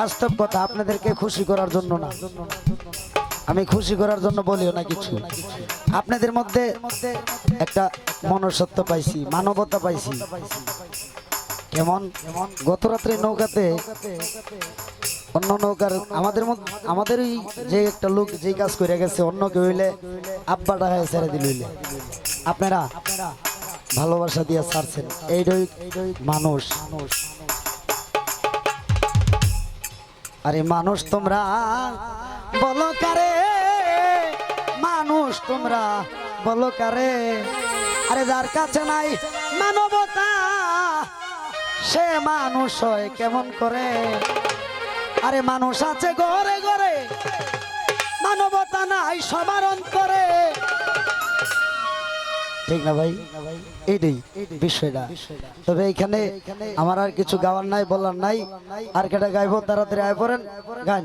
বাস্তব কথা আপনাদেরকে খুশি করার জন্য না। আমি খুশি করার জন্য বলিও না কিছু। আপনাদের মধ্যে একটা মনুষ্যত্ব পাইছি, মানবতা পাইছি। কেমন? গত রাত্রে নৌকাতে অন্য নৌকার আমাদের আমাদের ওই যে একটা লোক যে কাজ করে গেছে অন্য কেউ হইলে আব্বাটা হয়ে ছেড়ে দিল আপনারা ভালোবাসা দিয়ে ছাড়ছেন। এইটাই মানুষ। আরে মানুষ তোমরা, বলো কারে? মানুষ তোমরা, বলো কারে? আরে যার কাছে নাই মানবতা, সে মানুষ হয় কেমন করে? আরে মানুষ আছে ঘরে ঘরে মানবতা নাই সমারণ করে ঠিক না ভাই? এটাই বিষয়টা। তবে এখানে আমার আর কিছু গাওয়ার নাই, বলার নাই। আর কেটা গাইবো, তাড়াতাড়ি আয় পড়েন। গান।